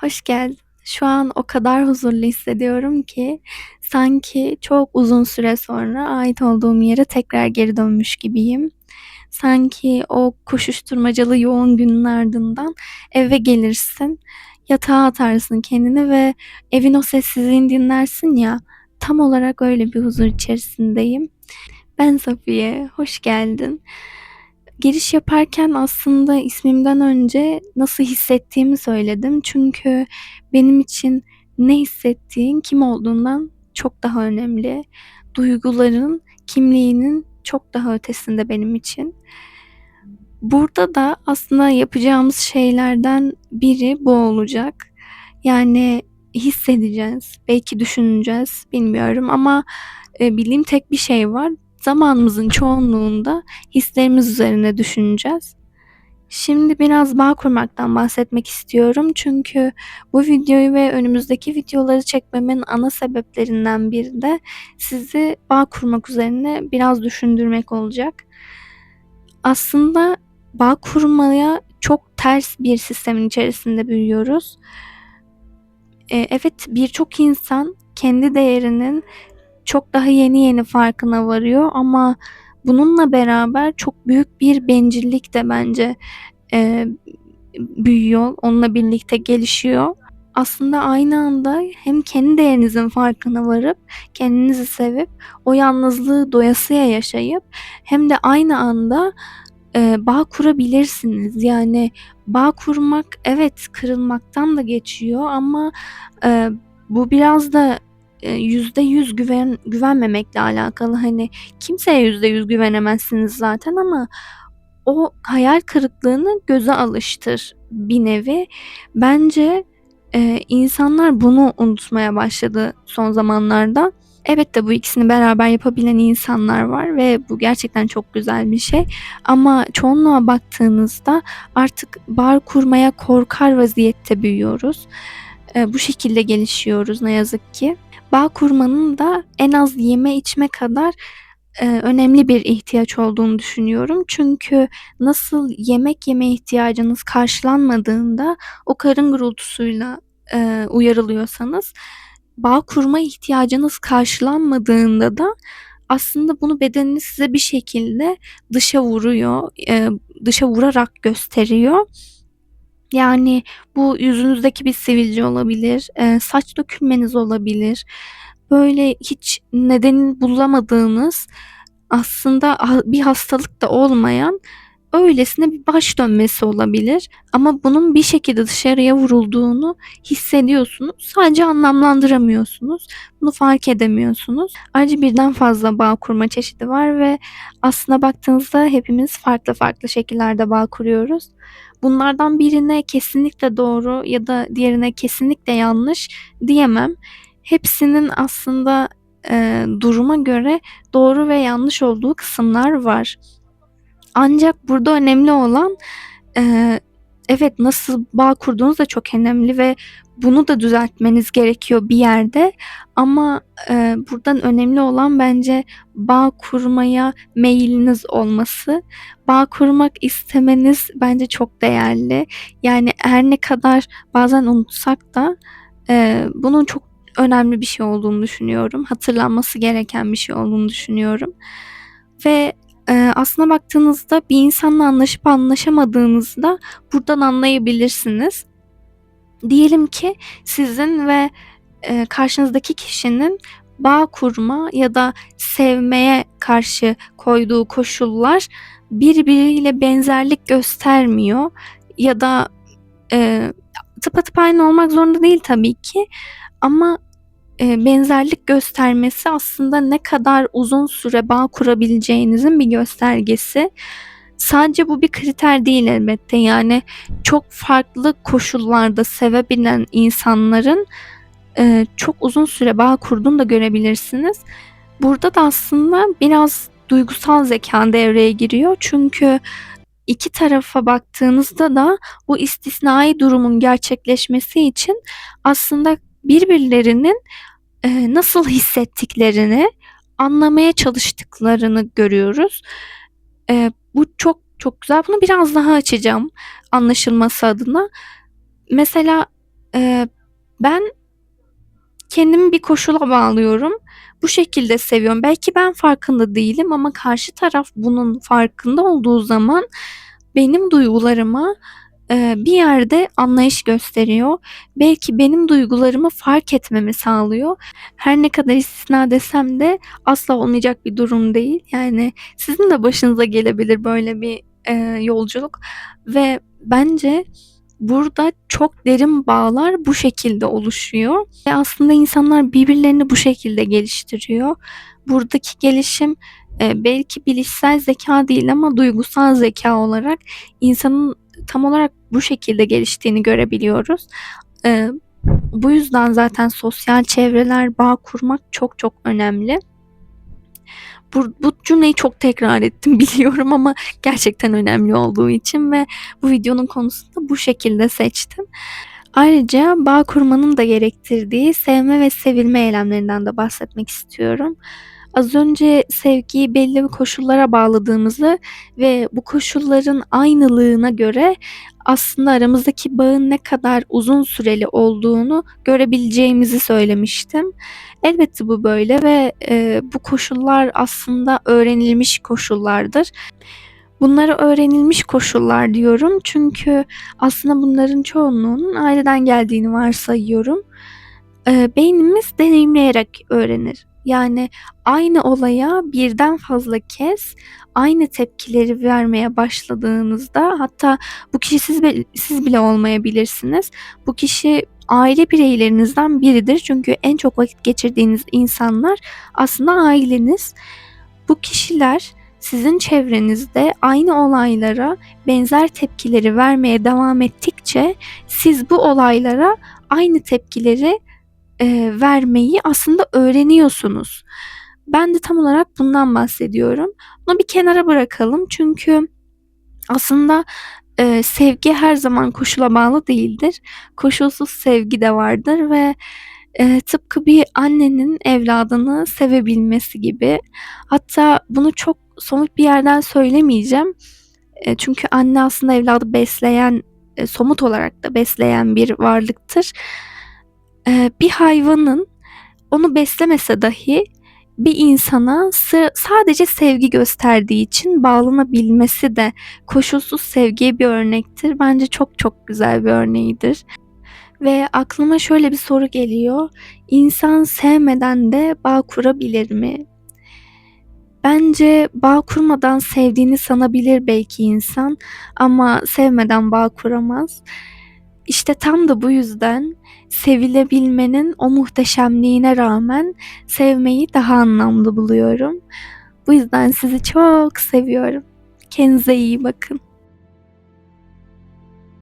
Hoş geldin. Şu an o kadar huzurlu hissediyorum ki sanki çok uzun süre sonra ait olduğum yere tekrar geri dönmüş gibiyim. Sanki o koşuşturmacalı yoğun günün ardından eve gelirsin, yatağa atarsın kendini ve evin o sessizliğini dinlersin ya. Tam olarak öyle bir huzur içerisindeyim. Ben Safiye, hoş geldin. Giriş yaparken aslında ismimden önce nasıl hissettiğimi söyledim. Çünkü benim için ne hissettiğin kim olduğundan çok daha önemli. Duyguların kimliğinin çok daha ötesinde benim için. Burada da aslında yapacağımız şeylerden biri bu olacak. Yani hissedeceğiz, belki düşüneceğiz, bilmiyorum ama e, bildiğim tek bir şey var. Zamanımızın çoğunluğunda hislerimiz üzerine düşüneceğiz. Şimdi biraz bağ kurmaktan bahsetmek istiyorum. Çünkü bu videoyu ve önümüzdeki videoları çekmemin ana sebeplerinden biri de sizi bağ kurmak üzerine biraz düşündürmek olacak. Aslında bağ kurmaya çok ters bir sistemin içerisinde büyüyoruz. Ee, evet birçok insan kendi değerinin çok daha yeni yeni farkına varıyor ama bununla beraber çok büyük bir bencillik de bence e, büyüyor, onunla birlikte gelişiyor. Aslında aynı anda hem kendi değerinizin farkına varıp kendinizi sevip o yalnızlığı doyasıya yaşayıp hem de aynı anda e, bağ kurabilirsiniz. Yani bağ kurmak evet kırılmaktan da geçiyor ama e, bu biraz da yüzde yüz güven güvenmemekle alakalı. Hani kimseye yüzde yüz güvenemezsiniz zaten ama o hayal kırıklığını göze alıştır bir nevi. Bence e, insanlar bunu unutmaya başladı son zamanlarda. Evet de bu ikisini beraber yapabilen insanlar var ve bu gerçekten çok güzel bir şey. Ama çoğunluğa baktığınızda artık bağ kurmaya korkar vaziyette büyüyoruz. E, bu şekilde gelişiyoruz ne yazık ki. Bağ kurmanın da en az yeme içme kadar e, önemli bir ihtiyaç olduğunu düşünüyorum. Çünkü nasıl yemek yeme ihtiyacınız karşılanmadığında o karın gurultusuyla e, uyarılıyorsanız bağ kurma ihtiyacınız karşılanmadığında da aslında bunu bedeniniz size bir şekilde dışa vuruyor, dışa vurarak gösteriyor. Yani bu yüzünüzdeki bir sivilce olabilir, e, saç dökülmeniz olabilir. Böyle hiç nedenini bulamadığınız aslında bir hastalık da olmayan öylesine bir baş dönmesi olabilir ama bunun bir şekilde dışarıya vurulduğunu hissediyorsunuz. Sadece anlamlandıramıyorsunuz. Bunu fark edemiyorsunuz. Ayrıca birden fazla bağ kurma çeşidi var ve aslında baktığınızda hepimiz farklı farklı şekillerde bağ kuruyoruz. Bunlardan birine kesinlikle doğru ya da diğerine kesinlikle yanlış diyemem. Hepsinin aslında e, duruma göre doğru ve yanlış olduğu kısımlar var. Ancak burada önemli olan e, evet nasıl bağ kurduğunuz da çok önemli ve bunu da düzeltmeniz gerekiyor bir yerde. Ama e, buradan önemli olan bence bağ kurmaya meyiliniz olması. Bağ kurmak istemeniz bence çok değerli. Yani her ne kadar bazen unutsak da e, bunun çok önemli bir şey olduğunu düşünüyorum. Hatırlanması gereken bir şey olduğunu düşünüyorum. Ve e, aslına baktığınızda bir insanla anlaşıp anlaşamadığınızda buradan anlayabilirsiniz. Diyelim ki sizin ve e, karşınızdaki kişinin bağ kurma ya da sevmeye karşı koyduğu koşullar birbiriyle benzerlik göstermiyor ya da e, tıpatıp aynı olmak zorunda değil tabii ki ama e, benzerlik göstermesi aslında ne kadar uzun süre bağ kurabileceğinizin bir göstergesi. Sadece bu bir kriter değil elbette. Yani çok farklı koşullarda sevebilen insanların e, çok uzun süre bağ kurduğunu da görebilirsiniz. Burada da aslında biraz duygusal zeka devreye giriyor. Çünkü iki tarafa baktığınızda da bu istisnai durumun gerçekleşmesi için aslında birbirlerinin e, nasıl hissettiklerini anlamaya çalıştıklarını görüyoruz. E, bu çok çok güzel. Bunu biraz daha açacağım anlaşılması adına. Mesela Eee, ben kendimi bir koşula bağlıyorum. Bu şekilde seviyorum. Belki ben farkında değilim ama karşı taraf bunun farkında olduğu zaman benim duygularıma, bir yerde anlayış gösteriyor. Belki benim duygularımı fark etmemi sağlıyor. Her ne kadar istisna desem de asla olmayacak bir durum değil. Yani sizin de başınıza gelebilir böyle bir, eee, yolculuk ve bence burada çok derin bağlar bu şekilde oluşuyor ve aslında insanlar birbirlerini bu şekilde geliştiriyor. Buradaki gelişim, eee, belki bilişsel zekâ değil ama duygusal zekâ olarak insanın tam olarak bu şekilde geliştiğini görebiliyoruz. Eee, bu yüzden zaten sosyal çevreler, bağ kurmak çok çok önemli. Bur bu cümleyi çok tekrar ettim biliyorum ama gerçekten önemli olduğu için ve bu videonun konusunu da bu şekilde seçtim. Ayrıca bağ kurmanın da gerektirdiği sevme ve sevilme eylemlerinden de bahsetmek istiyorum. Az önce sevgiyi belli bir koşullara bağladığımızı ve bu koşulların aynılığına göre aslında aramızdaki bağın ne kadar uzun süreli olduğunu görebileceğimizi söylemiştim. Elbette bu böyle ve, eee, bu koşullar aslında öğrenilmiş koşullardır. Bunlara öğrenilmiş koşullar diyorum çünkü aslında bunların çoğunluğunun aileden geldiğini varsayıyorum. Eee, beynimiz deneyimleyerek öğrenir. Yani aynı olaya birden fazla kez aynı tepkileri vermeye başladığınızda hatta bu kişi siz siz bile olmayabilirsiniz. Bu kişi aile bireylerinizden biridir. Çünkü en çok vakit geçirdiğiniz insanlar aslında aileniz. Bu kişiler sizin çevrenizde aynı olaylara benzer tepkileri vermeye devam ettikçe siz bu olaylara aynı tepkileri, eee, vermeyi aslında öğreniyorsunuz. Ben de tam olarak bundan bahsediyorum. Bunu bir kenara bırakalım çünkü aslında, eee, sevgi her zaman koşula bağlı değildir. Koşulsuz sevgi de vardır ve, eee, tıpkı bir annenin evladını sevebilmesi gibi. Hatta bunu çok somut bir yerden söylemeyeceğim. Eee, çünkü anne aslında evladı besleyen, eee, somut olarak da besleyen bir varlıktır. Eee, bir hayvanın onu beslemese dahi bir insana sadece sevgi gösterdiği için bağlanabilmesi de koşulsuz sevgiye bir örnektir. Bence çok çok güzel bir örneğidir. Ve aklıma şöyle bir soru geliyor: İnsan sevmeden de bağ kurabilir mi? Bence bağ kurmadan sevdiğini sanabilir belki insan ama sevmeden bağ kuramaz. İşte tam da bu yüzden sevilebilmenin o muhteşemliğine rağmen sevmeyi daha anlamlı buluyorum. Bu yüzden sizi çok seviyorum. Kendinize iyi bakın.